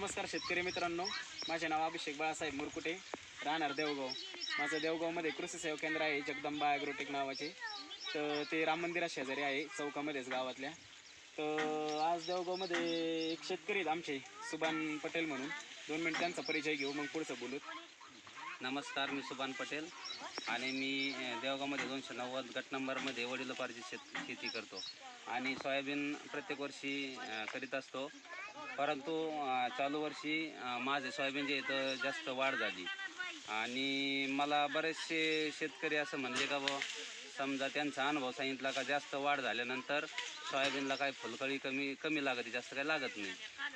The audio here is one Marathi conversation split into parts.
नमस्कार शेतकरी मित्रांनो. माझे नाव अभिषेक बाळासाहेब मुरकुटे. राहणार देवगाव. माझं देवगावमध्ये कृषी सेवा केंद्र आहे जगदंबा ॲग्रोटेक नावाचे. तर ते राम मंदिरा शेजारी आहे चौकामध्येच गावातल्या. तर आज देवगावमध्ये एक शेतकरी आहेत आमचे सुभान पटेल म्हणून. दोन मिनिट त्यांचा परिचय घेऊ मग पुढचं बोलूत. नमस्कार मी सुभान पटेल आणि मी देवगावमध्ये दोनशे नव्वद गट नंबरमध्ये वडिलोपार्जित शेत शेती करतो आणि सोयाबीन प्रत्येक वर्षी करीत असतो. परंतु चालू वर्षी माझे सोयाबीन जे इथं जास्त वाढ झाली. आणि मला बरेचसे शेतकरी असं म्हणले का बुवा समजा त्यांचा अनुभव सांगितला का जास्त वाढ झाल्यानंतर सोयाबीनला काय फुलकळी कमी कमी लागते जास्त काही लागत नाही.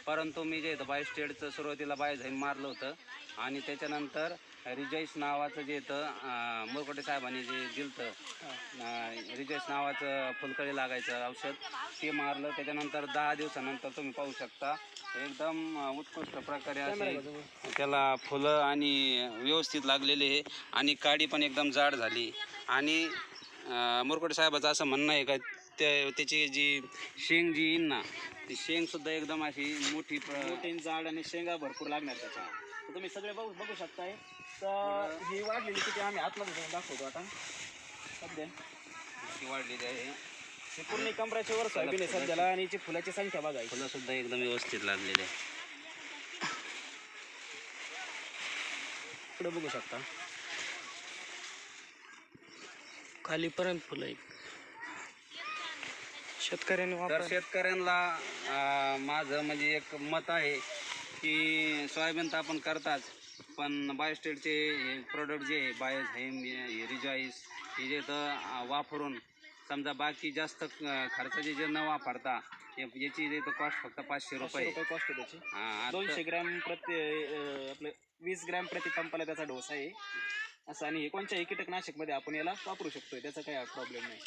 परंतु मी जे इथं बायोस्टेडचं सुरुवातीला बायोझाईन मारलं होतं आणि त्याच्यानंतर रिजॉईस नावाचं जे इथं मोरकोटे साहेबांनी जे दिलं रिजॉईस नावाचं फुलकळी लागायचं औषध ते मारलं. त्याच्यानंतर दहा दिवसानंतर तुम्ही पाहू शकता एकदम उत्कृष्ट प्रकारे असे त्याला फुलं आणि व्यवस्थित लागलेले आहे. आणि काडी पण एकदम जाड झाली. आणि मुरकोटे साहेबाचं असं म्हणणं आहे का त्या त्याची जी शेंग जी येईन ना ती शेंगसुद्धा एकदम अशी मोठी प्र प्रोटीन जाड आणि शेंगा भरपूर लागणार त्याच्या. तर तुम्ही सगळे बघू बघू शकताय. तर ही वाढलेली किती आम्ही आतमध्ये जाऊन दाखवतो आता. सध्या. इतकी वाढलेली आहे. हे पूर्ण कमराच्या वर सोयाबीन आहे सध्याला आणि याची फुलाची संख्या बघायची फुलंसुद्धा एकदम व्यवस्थित लागलेले आहे. पुढे बघू शकता. खालीपर्यंत फुलं आहेत. शेतकऱ्यांनी तर वापर शेतकऱ्यांना अं, माझं म्हणजे एक मत आहे की सोयाबीन तर आपण करताच पण बायोस्टेटचे हे प्रोडक्ट जे आहे बायोज हेम रिजॉईस हे जे तर अं, वापरून समजा बाकी जास्त अं, खर्चाचे जे न वापरता हे- याची जे कॉस्ट फक्त पाचशे रुपये कॉस्ट आहे त्याची. हा, आता- दोनशे ग्रॅम प्रति अं, आपलं वीस ग्रॅम प्रति पंपाला त्याचा डोस आहे. असं आणि कोणत्याही कोणत्याही कीटकनाशकमध्ये आपण याला वापरू शकतोय. त्याचा काही प्रॉब्लेम नाही.